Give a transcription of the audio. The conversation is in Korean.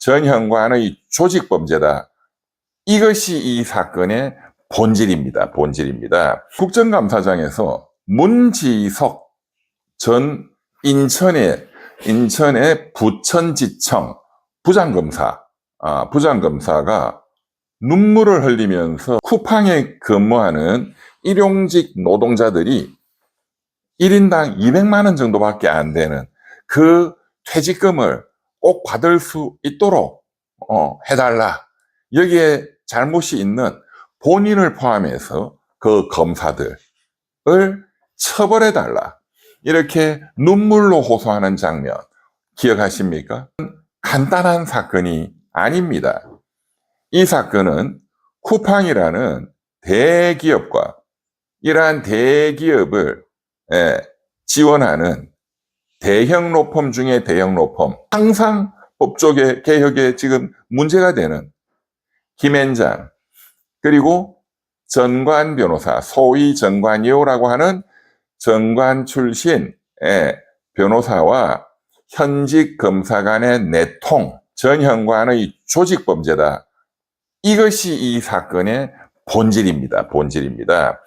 전 현관의 조직 범죄다. 이것이 이 사건의 본질입니다. 본질입니다. 국정감사장에서 문지석 전 인천의 인천의 부천지청 부장검사 아, 부장검사가 눈물을 흘리면서 쿠팡에 근무하는 일용직 노동자들이 1인당 200만 원 정도밖에 안 되는 그 퇴직금을 꼭 받을 수 있도록 어, 해달라. 여기에 잘못이 있는 본인을 포함해서 그 검사들을 처벌해달라. 이렇게 눈물로 호소하는 장면 기억하십니까? 간단한 사건이 아닙니다. 이 사건은 쿠팡이라는 대기업과 이러한 대기업을 예, 지원하는 대형 로펌 중에 대형 로펌 항상 법조계 개혁에 지금 문제가 되는 김앤장 그리고 전관 변호사 소위 전관이호라고 하는 전관 출신 의 변호사와 현직 검사 간의 내통 전현관의 조직 범죄다. 이것이 이 사건의 본질입니다. 본질입니다.